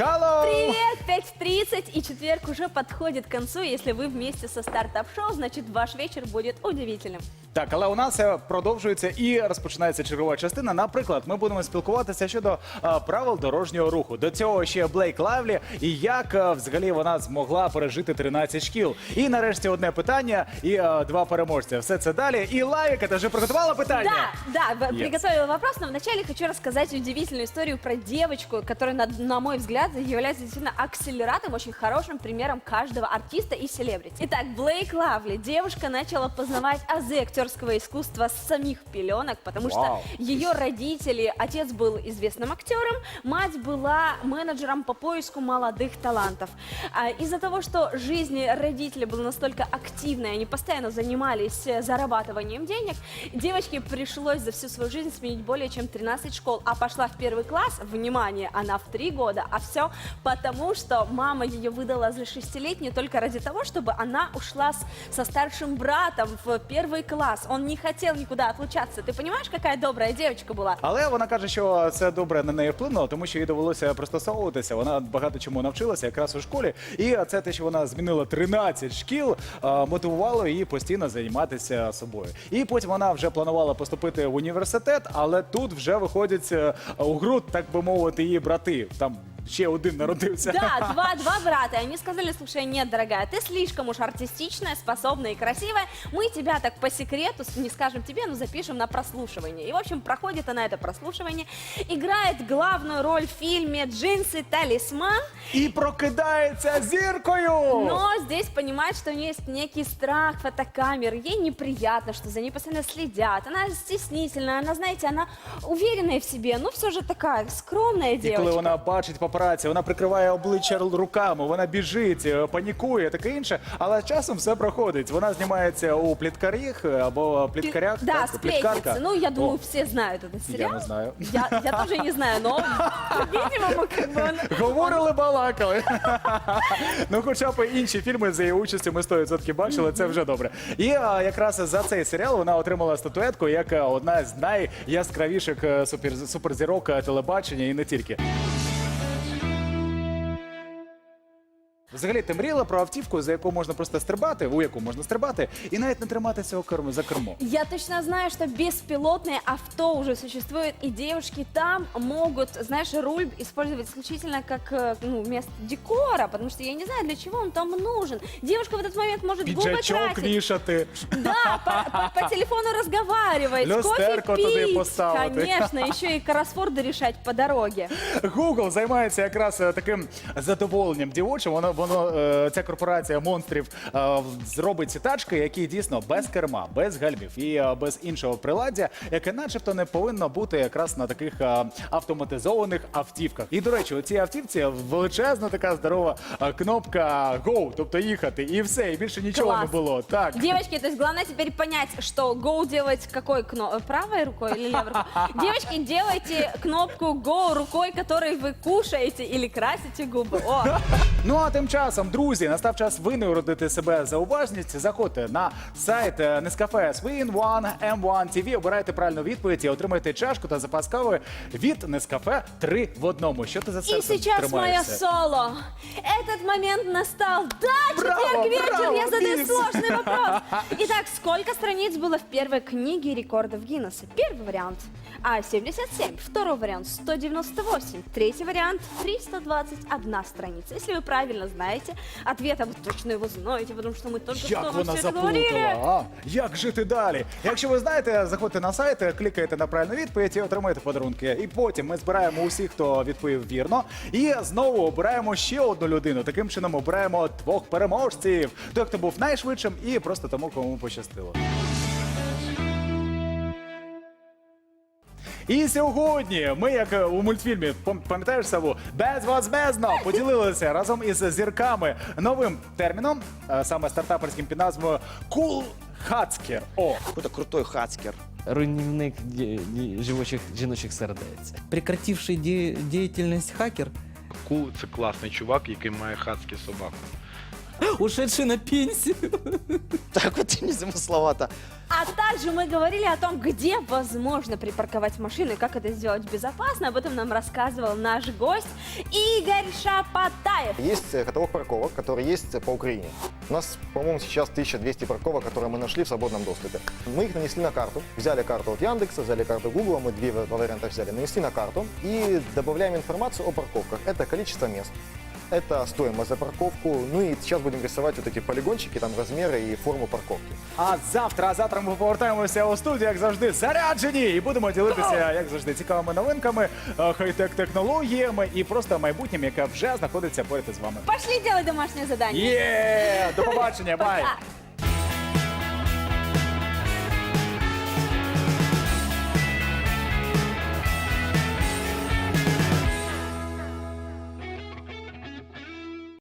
Hello! Привет, 5.30 и четверг уже подходит к концу. Если вы вместе со стартап-шоу, значит ваш вечер будет удивительным. Так, але у нас е, продовжується і розпочинається чергова частина. Наприклад, ми будемо спілкуватися щодо е, правил дорожнього руху. До цього ще Блейк Лавлі і як е, взагалі вона змогла пережити 13 шкіл. І нарешті одне питання і е, два переможця. Все це далі. І Лавіка, ти вже приготувала питання? Да, да, в- Yes. приготовила вопрос, но вначале хочу рассказать удивительную историю про девочку, которая, на, на мой взгляд, является действительно акселератом, очень хорошим примером каждого артиста и селебрити. Итак, Блейк Лавли. Девушка начала познавать азы актерского искусства с самих пеленок, потому Вау. что ее родители, отец был известным актером, мать была менеджером по поиску молодых талантов. А Из-за того, что жизнь родителей была настолько активной, они постоянно занимались э, зарабатыванием денег, девочке пришлось за всю свою жизнь сменить более чем 13 школ, а пошла в первый класс, внимание, она в 3 года, а все потому, что мама ее выдала за 6 не только ради того, чтобы она ушла с- со старшим братом в первый класс. Он не хотел никуда отлучаться. Ты понимаешь, какая добрая девочка была? Але вона каже, що це добре на неї вплинуло, тому що їй довелося пристосовуватися. Вона багато чому навчилася якраз у школі. І це те, що вона змінила 13 шкіл, а, мотивувало її постійно займатися собою. І потім вона вже планувала поступити в університет, але тут вже виходять е, у гру, так би мовити, її брати. Там ще один народився. Да, два, два брата. И они сказали, слушай, нет, дорогая, ты слишком уж артистичная, способная и красивая. Мы тебя так по секрету, не скажем тебе, но запишем на прослушивание. И, в общем, проходит она это прослушивание, играет главную роль в фильме «Джинсы. Талисман», І прокидається зіркою. но здесь понимает, что у нее есть некий страх фотокамер. Ей неприятно, что за ней постоянно следят. Она стеснительная, она, знаете, она уверенная в себе, но все же такая скромная І коли девочка. вона бачить папараці, вона прикриває обличчя руками, вона біжить, е, панікує, таке інше. Але часом все проходить. Вона знімається у пліткарях е, або пліткарях. Да, так, сплетница. Ну, я думаю, О, все знают этот я сериал. не знаю. Я, я тоже не знаю, но, видимо, как бы он... Говорили, балакали. ну, хоча б інші фільми за її участю ми 100% бачили, це вже добре. І а, якраз за цей серіал вона отримала статуетку як е, одна з найяскравіших е, супер, суперзірок е, телебачення і не тільки. Взагалі, ти мріяла про автівку, за яку можна просто стрибати, у яку можна стрибати, і навіть не триматися у кермо- за кермо. Я точно знаю, что беспилотное авто уже существует, и девушки там могут, знаешь, руль использовать исключительно как э, ну, место декора, потому что я не знаю, для чего он там нужен. Девушка в этот момент может губы Піджачок красить. вішати. Да, по, по- по телефону разговаривать, Люстерко кофе туди пить. поставити. Конечно, еще и кроссворды решать по дороге. Google займається якраз е, таким задоволенням дівочим. Воно воно е, ця корпорація монстрів е, зробить ці тачки, які дійсно без керма, без гальмів і е, без іншого приладдя, яке, начебто, не повинно бути якраз на таких автоматизованих автівках. І до речі, у цій автівці величезна така здорова кнопка Go, тобто їхати, і все, і більше нічого Клас. не було. Так. Девочки, то есть главное теперь понять, что Go делать какой кнопкой, правой рукой или левой рукой. Девочки, делайте кнопку Go рукой, которой вы кушаете или красите губы. О, Ну а тим часом, друзі, настав час винагородити себе за уважність. Заходьте на сайт е, Nescafe Swin One M1 TV, обирайте правильну відповідь і отримайте чашку та запас кави від Nescafe 3 в одному. Що ти за и серцем сейчас мое тримаєшся? соло. Этот момент настал. Да, Браво, четверг вечер, браво, я задаю Денис. сложный вопрос. Итак, сколько страниц было в первой книге рекордов Гиннесса? Первый вариант А77, второй вариант 198, третий вариант 321 страница. Если вы правильно знаете ответ, а вы точно его знаете, потому что мы только что Як вам вона все это говорили. заплутала? А? Як жити далі? Якщо ви знаєте, заходьте на сайт, клікайте на правильну відповідь і отримаєте подарунки. І потім ми збираємо усіх, хто відповів вірно. І знову обираємо ще одну людину. Таким чином обираємо двох переможців. Той, хто був найшвидшим, і просто тому, кому пощастило. І сьогодні ми, як е, у мультфільмі, пам- пам'ятаєш Саву, безвозмездно поділилися разом із зірками новим терміном, е, саме стартаперським під назвою Cool Hacker. О, Какой-то крутой хацкер. руйнівник живочих жіночих сердець. Прекративший ді- діяльність хакер Кул це класний чувак, який має хацькі собаку. Ушедший на пенсию. Так вот незамысловато. А также мы говорили о том, где возможно припарковать машину и как это сделать безопасно. Об этом нам рассказывал наш гость Игорь Шапатаев. Есть э, каталог парковок, который есть э, по Украине. У нас, по-моему, сейчас 1200 парковок, которые мы нашли в свободном доступе. Мы их нанесли на карту. Взяли карту от Яндекса, взяли карту Гугла, мы две ва- варианта взяли, нанесли на карту и добавляем информацию о парковках. Это количество мест, это стоимость за парковку, ну и сейчас будем рисовать вот эти полигончики, там размеры и форму парковки. А завтра, а завтра ми повертаємося у студію, як завжди, заряджені, і будемо ділитися, як завжди, цікавими новинками, е, хай-тек технологіями і просто майбутнім, яке вже знаходиться поряд із вами. Пошли делать домашнее задание. Є! До побачення, бай! Пока.